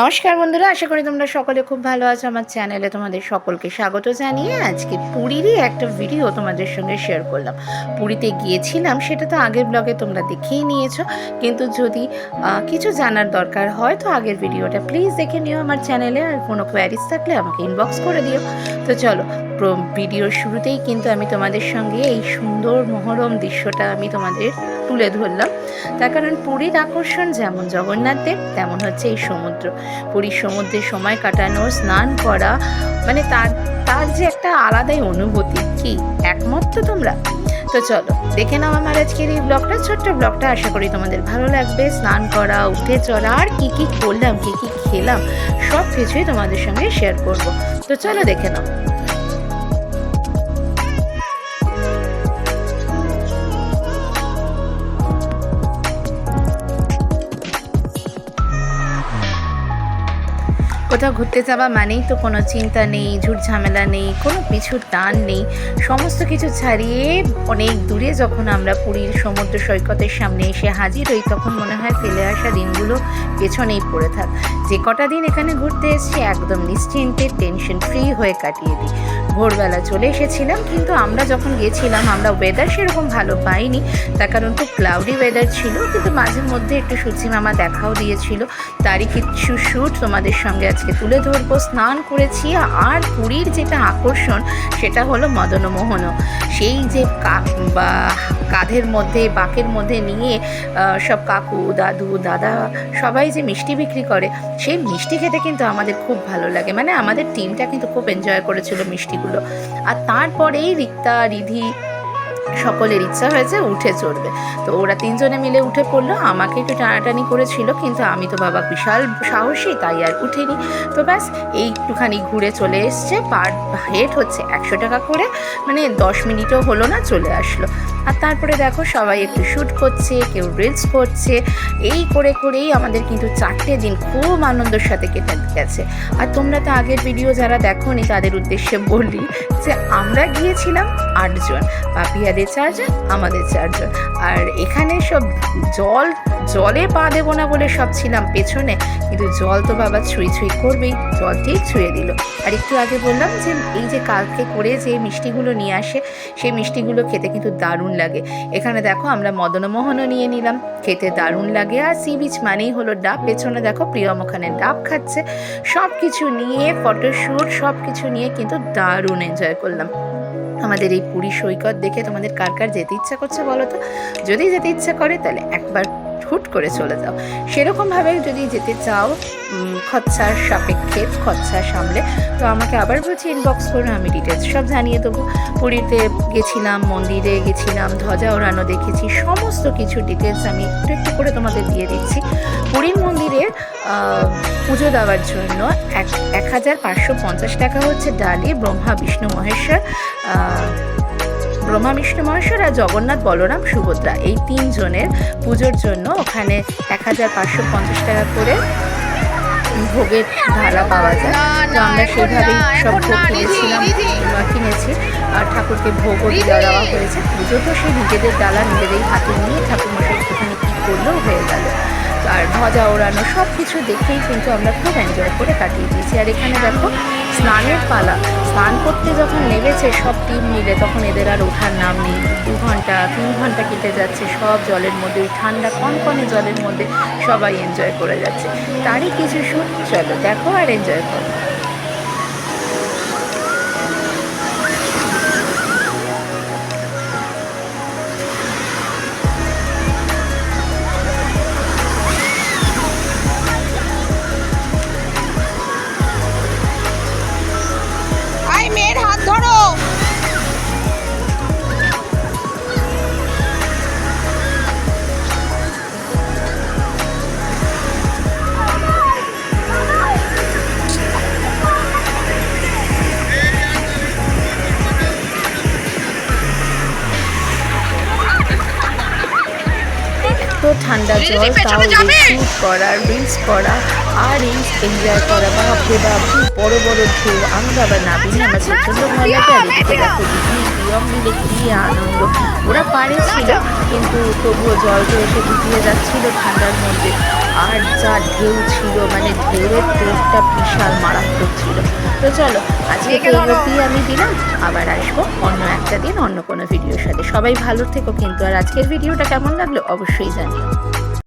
নমস্কার বন্ধুরা, আশা করি তোমরা সকলে খুব ভালো আছো। আমার চ্যানেলে তোমাদের সকলকে স্বাগত জানিয়ে আজকে পুরীরই একটা ভিডিও তোমাদের সঙ্গে শেয়ার করলাম। পুরীতে গিয়েছিলাম, সেটা তো আগের ব্লগে তোমরা দেখেই নিয়েছো। কিন্তু যদি কিছু জানার দরকার হয়, তো আগের ভিডিওটা প্লিজ দেখে নিও আমার চ্যানেলে। আর কোনো কোয়ারিজ থাকলে আমাকে ইনবক্স করে দিও। তো চলো ভিডিওর শুরুতেই কিন্তু আমি তোমাদের সঙ্গে এই সুন্দর মনোরম দৃশ্যটা আমি তোমাদের তুলে ধরলাম। তার কারণ পুরীর আকর্ষণ যেমন জগন্নাথ দেব, তেমন হচ্ছে এই সমুদ্র। পুরীর সমুদ্রে সময় কাটানো স্নান করা মানে তার তার যে একটা আলাদাই অনুভূতি। কি? একমত তো তোমরা? তো চলো, দেখে নাও আমার আজকের এই ব্লগটা, ছোট্ট ব্লগটা। আশা করি তোমাদের ভালো লাগবে। স্নান করা, উঠে চলা, আর কী কী করলাম, কী কী খেলাম সব কিছুই তোমাদের সঙ্গে শেয়ার করব। তো চলো দেখে নাও। কোথাও ঘুরতে যাওয়া মানেই তো কোনো চিন্তা নেই, ঝুট ঝামেলা নেই, কোনো পিছুর টান নেই। সমস্ত কিছু ছাড়িয়ে অনেক দূরে যখন আমরা পুরীর সমুদ্র সৈকতের সামনে এসে হাজির হই, তখন মনে হয় ফেলে আসা দিনগুলো পেছনেই পড়ে থাক। যে কটা দিন এখানে ঘুরতে এসেছি একদম নিশ্চিন্তে টেনশন ফ্রি হয়ে কাটিয়ে দিই। ভোরবেলা চলে এসেছিলাম, কিন্তু আমরা যখন গেছিলাম, আমরা ওয়েদার সেরকম ভালো পাইনি। তার কারণ খুব ক্লাউডি ওয়েদার ছিল, কিন্তু মাঝে মধ্যে একটু সূচি মামা দেখাও দিয়েছিল। তারই কিছু শ্যুট তোমাদের সঙ্গে আজকে তুলে ধরবো। স্নান করেছি, আর পুরীর যেটা আকর্ষণ, সেটা হলো মদনমোহনও সেই যে কাক বা কাঁধের মধ্যে, বাকের মধ্যে নিয়ে সব কাকু, দাদু, দাদা সবাই যে মিষ্টি বিক্রি করে, সেই মিষ্টি খেতে কিন্তু আমাদের খুব ভালো লাগে। মানে আমাদের টিমটা কিন্তু খুব এনজয় করেছিল মিষ্টিগুলো আর তারপরেই রিক্তা রিধি সকলের ইচ্ছা হয়েছে উঠে চড়বে। তো ওরা তিনজনে মিলে উঠে পড়ল। আমাকে একটু টানাটানি করেছিল, কিন্তু আমি তো বাবা বিশাল সাহসী, তাই আর উঠিনি। তো ব্যাস এই একটুখানি ঘুরে চলে এসছে। পার হেড হচ্ছে একশো টাকা করে মানে দশ মিনিটও হলো না, চলে আসলো। আর তারপরে দেখো, সবাই একটু শ্যুট করছে, কেউ রিলস করছে। এই করে করেই আমাদের কিন্তু চারটে দিন খুব আনন্দের সাথে কেটে গেছে। আর তোমরা তো আগের ভিডিও যারা দেখোনি, তাদের উদ্দেশ্যে বলি যে আমরা গিয়েছিলাম আটজন। পাপিয়াদের চারজন আমাদের চার্জার আর এখানে সব জল, জলে পা দেবো না বলে সব ছিলাম পেছনে, কিন্তু জল তো বাবা ছুঁই ছুঁই করবেই, জল ঠিক ছুঁয়ে দিল। আর একটু আগে বললাম যে, এই যে কালকে করে যে মিষ্টিগুলো নিয়ে আসে, সেই মিষ্টিগুলো খেতে কিন্তু দারুণ লাগে। এখানে দেখো আমরা মদনমোহনও নিয়ে নিলাম, খেতে দারুণ লাগে। আর সি বিচ মানেই হলো ডাব, পেছনে দেখো প্রিয়ম ওখানে ডাব খাচ্ছে। সব কিছু নিয়ে ফটোশ্যুট সব কিছু নিয়ে কিন্তু দারুণ এনজয় করলাম। আমাদের এই পুরী সৈকত দেখে তোমাদের কার কার যেতে ইচ্ছা করছে বলো তো? যদি যেতে ইচ্ছা করে, তাহলে একবার হুট করে চলে যাও। সেরকমভাবে যদি যেতে চাও খরচার সাপেক্ষে খরচা সামলে, তো আমাকে আবার বলছি ইনবক্স করো, আমি ডিটেলস সব জানিয়ে দেবো। পুরীতে গেছিলাম, মন্দিরে গেছিলাম, ধ্বজা ওড়ানো দেখেছি, সমস্ত কিছু ডিটেলস আমি একটু একটু করে তোমাদের দিয়ে দিচ্ছি। পুরীর মন্দিরে পুজো দেওয়ার জন্য এক এক হাজার পাঁচশো পঞ্চাশ টাকা হচ্ছে ডালি, ব্রহ্মা, বিষ্ণু, মহেশ্বর ব্রহ্মা বিষ্ণু মহেশ্বর আর জগন্নাথ বলরাম সুভদ্রা। এই তিনজনের পুজোর জন্য ওখানে এক হাজার পাঁচশো পঞ্চাশ টাকা করে ভোগের ধারা পাওয়া যায়। তো আমরা সেভাবেই সব ভোগ কিনেছিলাম কিনেছি। আর ঠাকুরকে ভোগও দেওয়া দেওয়া হয়েছে। পুজো তো সেই নিজেদের ডালা নিজেদেরই হাতে নিয়ে ঠাকুর মশাই একটুখানি কী করলেও হয়ে গেল। আর ধ্বজা ওড়ানো সব কিছু দেখেই কিন্তু আমরা খুব এনজয় করে কাটিয়ে দিয়েছি। আর এখানে দেখো স্নানের পালা। স্নান করতে যখন নেমেছে সব টিম মিলে, তখন এদের আর ওঠার নাম নেই। দু ঘণ্টা, তিন ঘণ্টা কেটে যাচ্ছে সব জলের মধ্যে, ওই ঠান্ডা কনকনে জলের মধ্যে সবাই এনজয় করে যাচ্ছে। তারই কিছু শুট চলো, দেখো আর এনজয় করো। ঠান্ডা জল তাও? শ্যুট করা রিলস করা আর এই এনজয় করা বাপরে বাপ বড় বড় ঢেউ। আমরা আবার নাবিনি আমার প্রচণ্ড ভয় লাগে আর এদিকে দেখো দিদি প্রিয়ম মিলে কি আনন্দ। ওরা পারেছিল কিন্তু তবুও জল তো এসে ডুবিয়ে যাচ্ছিল ঠান্ডার মধ্যে। আর যা ঢেউ ছিল মানে ঢেউয়ের টেস্টটা বিশাল মারাত্মক ছিল। তো চলো আজকে। অবধি আমি দিলাম আবার আসব অন্য একটা দিন অন্য কোনো ভিডিওর সাথে সবাই ভালো থেকো কিন্তু আর আজকের ভিডিওটা কেমন লাগল অবশ্যই জানিও